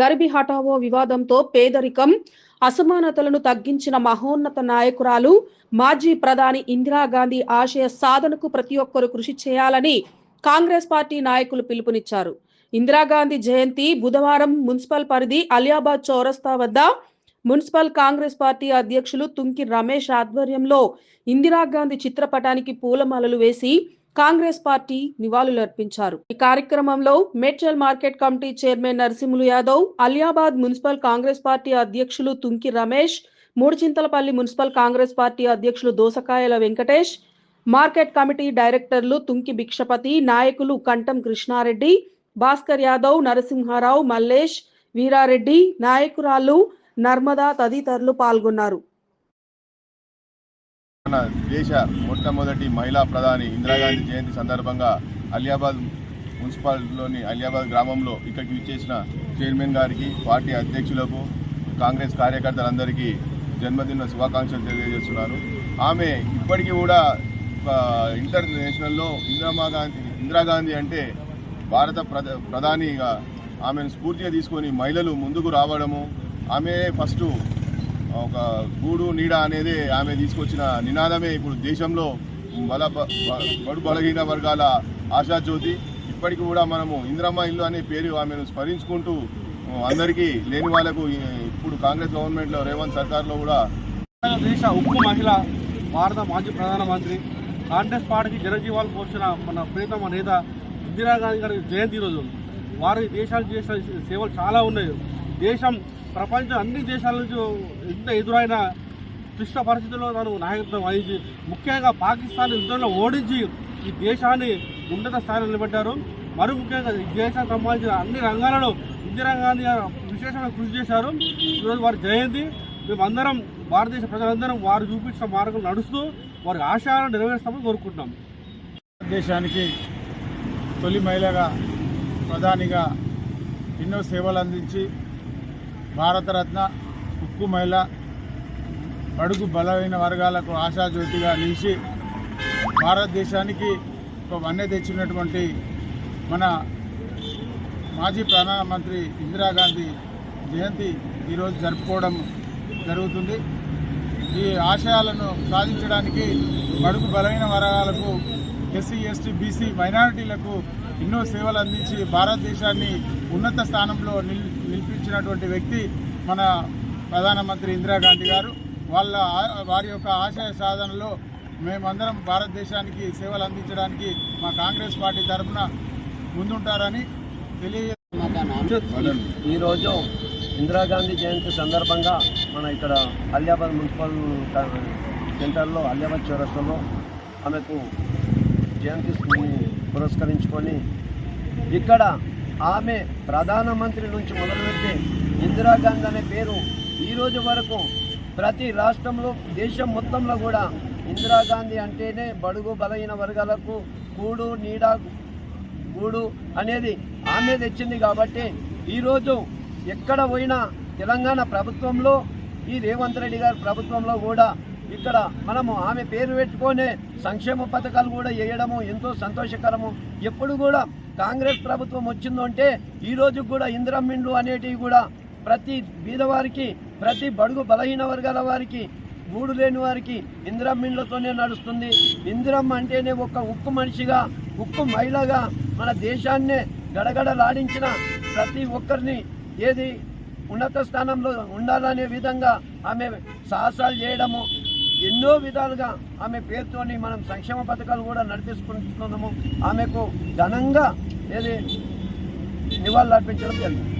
గర్భి హఠావో వివాదంతో పేదరికం అసమానతలను తగ్గించిన మహోన్నత నాయకురాలు మాజీ ప్రధాని ఇందిరాగాంధీ ఆశయ సాధనకు ప్రతి ఒక్కరూ కృషి చేయాలని కాంగ్రెస్ పార్టీ నాయకులు పిలుపునిచ్చారు. ఇందిరాగాంధీ జయంతి బుధవారం మున్సిపల్ పరిధి అలియాబాద్ చౌరస్తా వద్ద మున్సిపల్ కాంగ్రెస్ పార్టీ అధ్యక్షులు తుంకి రమేష్ ఆధ్వర్యంలో ఇందిరాగాంధీ చిత్రపటానికి పూలమాలలు వేసి కాంగ్రెస్ పార్టీ నివాళులర్పించారు. ఈ కార్యక్రమంలో Medchal market committee chairman Narasimhulu Yadav Aliabad municipal Congress party అధ్యక్షులు తుంకి రమేష్ మూడుచింతలపల్లి మున్సిపల్ కాంగ్రెస్ పార్టీ అధ్యక్షులు దోసకాయల వెంకటేష్ మార్కెట్ కమిటీ డైరెక్టర్లు తుంకి భిక్షపతి నాయకులు కంఠం కృష్ణారెడ్డి భాస్కర్ యాదవ్ నరసింహారావు మల్లేష్ వీరారెడ్డి నాయకురాలు నర్మదా తదితరులు పాల్గొన్నారు. మన దేశ మొట్టమొదటి మహిళా ప్రధాని ఇందిరాగాంధీ జయంతి సందర్భంగా అలియాబాద్ మున్సిపాలిటీలోని అలియాబాద్ గ్రామంలో ఇక్కడికి విచ్చేసిన చైర్మన్ గారికి పార్టీ అధ్యక్షులకు కాంగ్రెస్ కార్యకర్తలందరికీ జన్మదిన శుభాకాంక్షలు తెలియజేస్తున్నాను. ఆమె ఇప్పటికీ కూడా ఇంటర్నేషనల్లో ఇందిరామా గాంధీ ఇందిరాగాంధీ అంటే భారత ప్రధానిగా ఆమెను స్ఫూర్తిగా తీసుకొని మహిళలు ముందుకు రావడము ఆమె ఫస్ట్ ఒక గూడు నీడ అనేది ఆమె తీసుకొచ్చిన నినాదమే ఇప్పుడు దేశంలో బల బ- బడు బలహీన వర్గాల ఆశాజ్యోతి ఇప్పటికి కూడా మనము ఇందిరమ్మ ఇల్లు అనే పేరు ఆమెను స్మరించుకుంటూ అందరికీ లేని వాళ్ళకు ఇప్పుడు కాంగ్రెస్ గవర్నమెంట్లో రేవంత్ సర్కార్లో కూడా దేశ ఉక్కు మహిళ భారత మాజీ ప్రధానమంత్రి కాంగ్రెస్ పార్టీకి జనజీవాలు పోసిన మన ప్రీతమ నేత ఇందిరాగాంధీ గారి జయంతి రోజు. వారి దేశాలు చేసిన సేవలు చాలా ఉన్నాయి. దేశం ప్రపంచం అన్ని దేశాల నుంచి ఎంత ఎదురైన క్లిష్ట పరిస్థితుల్లో తను నాయకత్వం వహించి ముఖ్యంగా పాకిస్తాన్ యుద్ధంలో ఓడించి ఈ దేశాన్ని ఉన్నత స్థాయిలో నిలబెట్టారు. మరి ముఖ్యంగా ఈ దేశానికి సంబంధించిన అన్ని రంగాలలో ఇందిరాగాంధీ గారు విశేషమైన కృషి చేశారు. ఈరోజు వారి జయంతి. మేమందరం భారతదేశ ప్రజలందరం వారు చూపించిన మార్గం నడుస్తూ వారి ఆశయాలను నెరవేరుస్తామని కోరుకుంటున్నాం. దేశానికి తొలి మహిళగా ప్రధానిగా ఎన్నో సేవలు అందించి భారతరత్న ఉక్కు మహిళ బడుగు బలమైన వర్గాలకు ఆశాజ్యోతిగా నిలిచి భారతదేశానికి ఒక వన్నె తెచ్చినటువంటి మన మాజీ ప్రధానమంత్రి ఇందిరాగాంధీ జయంతి ఈరోజు జరుపుకోవడం జరుగుతుంది. ఈ ఆశయాలను సాధించడానికి బడుగు బలమైన వర్గాలకు ఎస్సీ ఎస్టీ బీసీ మైనారిటీలకు ఎన్నో సేవలు అందించి భారతదేశాన్ని ఉన్నత స్థానంలో నిల్ నిలిపించినటువంటి వ్యక్తి మన ప్రధానమంత్రి ఇందిరాగాంధీ గారు. వాళ్ళ వారి యొక్క ఆశయ సాధనలో మేమందరం భారతదేశానికి సేవలు అందించడానికి మా కాంగ్రెస్ పార్టీ తరఫున ముందుంటారని తెలియ ఈరోజు ఇందిరాగాంధీ జయంతి సందర్భంగా మన ఇక్కడ అలియాబాద్ మున్సిపల్ సెంటర్లో అలియాబాద్ చౌరస్తాలో ఆమెకు జయంతి పురస్కరించుకొని ఇక్కడ ఆమె ప్రధానమంత్రి నుంచి మొదలుపెట్టి ఇందిరాగాంధీ అనే పేరు ఈరోజు వరకు ప్రతి రాష్ట్రంలో దేశం మొత్తంలో కూడా ఇందిరాగాంధీ అంటేనే బడుగు బలహీన వర్గాలకు కూడు నీడ గూడు అనేది ఆమె తెచ్చింది కాబట్టి ఈరోజు ఎక్కడ పోయినా తెలంగాణ ప్రభుత్వంలో ఈ రేవంత్ రెడ్డి గారి ప్రభుత్వంలో కూడా ఇక్కడ మనము ఆమె పేరు పెట్టుకొని సంక్షేమ పథకాలు కూడా వేయడము ఎంతో సంతోషకరము. ఎప్పుడు కూడా కాంగ్రెస్ ప్రభుత్వం వచ్చిందంటే ఈ రోజు కూడా ఇందిరమ్మిండ్లు అనేటివి కూడా ప్రతి బీదవారికి ప్రతి బడుగు బలహీన వర్గాల వారికి మూడు లేని వారికి ఇందిరమ్మిండ్లతోనే నడుస్తుంది. ఇందిరమ్మ అంటేనే ఒక ఉక్కు మనిషిగా ఉక్కు మహిళగా మన దేశాన్నే గడగడలాడించిన ప్రతి ఒక్కరిని ఏది ఉన్నత స్థానంలో ఉండాలనే విధంగా ఆమె సాహసాలు చేయడము ఎన్నో విధాలుగా ఆమె పేరుతోని మనం సంక్షేమ పథకాలు కూడా నడిపిస్తున్నాము ఆమెకు ఘనంగా ఏది నివాళులు అర్పించడం జరిగింది.